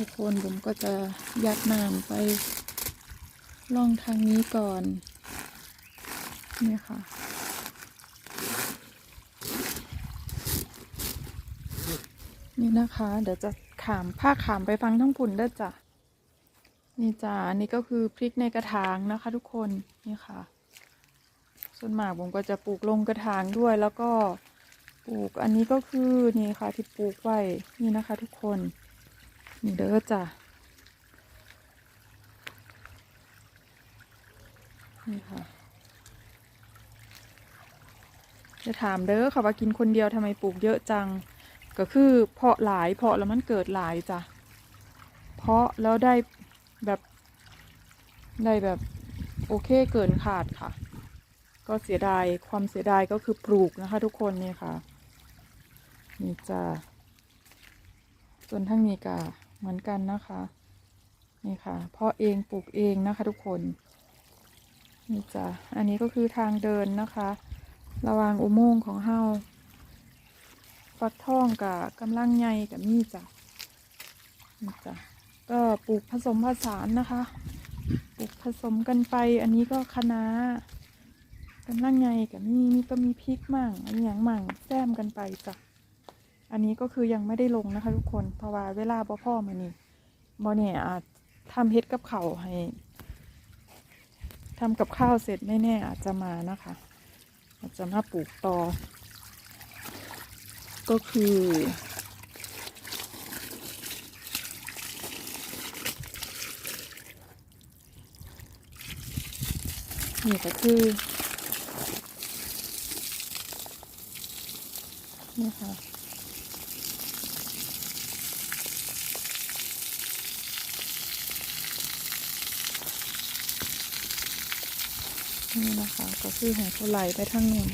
ทุกคนผมก็จะยัดน้ำไปล่องทางนี้ก่อนเนี่ยค่ะ นี่นะคะ เดี๋ยวจะขามผ้าขามไปฟังทั้งผุนเด้จ้ะ นี่จ้ะนนี่ก็คือพริกในกระถางนะคะทุกคน นี่ค่ะ ส่วนมากผมก็จะปลูกลงกระถางด้วยแล้วก็ปลูกอันนี้ก็คือนี่ค่ะที่ปลูกไว้นี่นะคะทุกคน นี่เด้อจ้ะนี่ค่ะจะถามเด้อค่ะว่ากินคนเดียวทำไมปลูกเยอะจัง ก็คือเพาะหลายเพาะแล้วมันเกิดหลายจ้ะ เพาะแล้วได้แบบได้แบบโอเคเกินขาดค่ะ ก็เสียดายความเสียดายก็คือปลูกนะคะ ทุกคนเนี่ยค่ะ นี่จ้ะส่วนทั้งนี้ก็ เหมือนกันนะคะ นี่ค่ะเพาะเองปลูกเองนะคะทุกคน นี่จ้ะอันนี้ก็คือทางเดินนะคะ ระวางอุโมงค์ของเฮาฟักทองกับกำลังใหญ่กับนี่จ้ะนี่จ้ะก็ปลูกผสมผสานนะคะปลูกผสมกันไป อันนี้ก็คะน้ากำลังใหญ่กับนี่นี่ก็มีพริกมั่งอันนี้อย่างมั่งแซมกันไปจ้ะ อันนี้ก็คือยังไม่ได้ลงนะคะทุกคน เพราะว่าเวลาบ่พ่อมานี่บ่เนี่ยอาจทำเฮ็ดกับเขาให้ทำกับข้าวเสร็จแน่ๆอาจจะมานะคะ อาจจะมาปลูกต่อก็คือ นี่ก็คือนี่ค่ะ นี่นะคะ ก็คือให้เขาไหลไปทางนู้น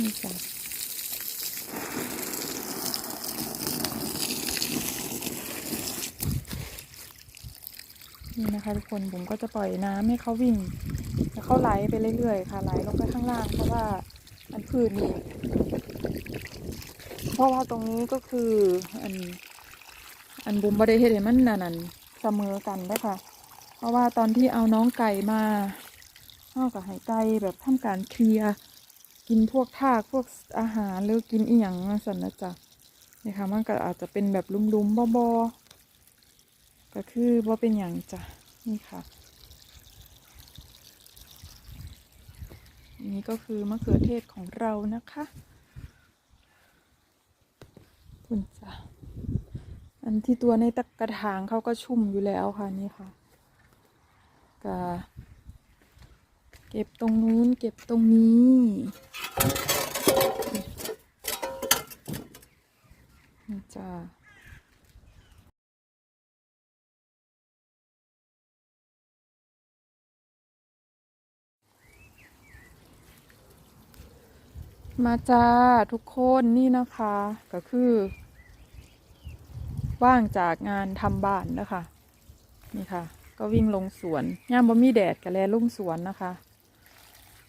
นี่จ้ะ นี่นะคะทุกคนผมก็จะปล่อยน้ำให้เขาวิ่งแล้วเขาไหลไปเรื่อยๆค่ะไหลลงไปข้างล่างเพราะว่าอันพืชนี่เพราะว่าตรงนี้ก็คืออัน อันบุมบริเฮ็ดให้มันนั่นเสมอกันได้ค่ะ เพราะว่าตอนที่เอาน้องไก่มาเอากับไห้ไก่แบบทำการเคลียร์กินพวกทากพวกอาหารหรือกินอีหยังสันนะจ๊ะนี่ค่ะมันก็อาจจะเป็นแบบลุ่มๆบอๆ ก็คือว่าเป็นอย่างจ้ะนี่ค่ะนนี้ก็คือมะเขือเทศของเรานะคะคุณจ้ะอันที่ตัวในตะกระถางเขาก็ชุ่มอยู่แล้วค่ะนี่ค่ะก็เก็บตรงนู้นเก็บตรงนี้จ้า มาจ้าทุกคนนี่นะคะ ก็คือ ว่างจากงานทำบ้านนะคะ นี่ค่ะ ก็วิ่งลงสวนย่ามบ่มีแดดกับแลลุ่งสวนนะคะ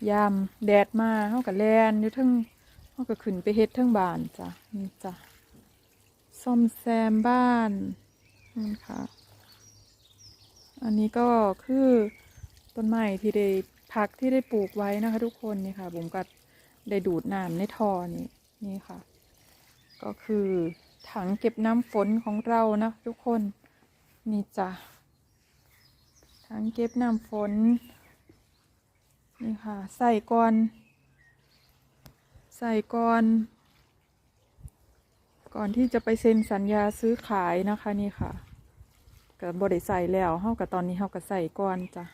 ยามแดดมาเฮากับแลนอยู่ทั้งเฮาก็ขึ้นไปเฮ็ดทั้งบ้านจ้ะนี่จ้ะซ่อมแซมบ้านนี่ค่ะ อันนี้ก็คือต้นไม้ที่ได้พักที่ได้ปลูกไว้นะคะ ทุกคนนี่ค่ะผมก็ ได้ดูดน้ำในท่อนี่นี่ค่ะ ก็คือถังเก็บน้ำฝนของเรานะทุกคนนี่จ้ะถังเก็บน้ำฝนนี่ค่ะ ใส่ก่อน ใส่ก่อน ก่อนที่จะไปเซ็นสัญญาซื้อขายนะคะนี่ค่ะก็บริใส่แล้วเฮากับตอนนี้เฮาก็ใส่ก่อนจ้ะ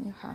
นี่ค่ะ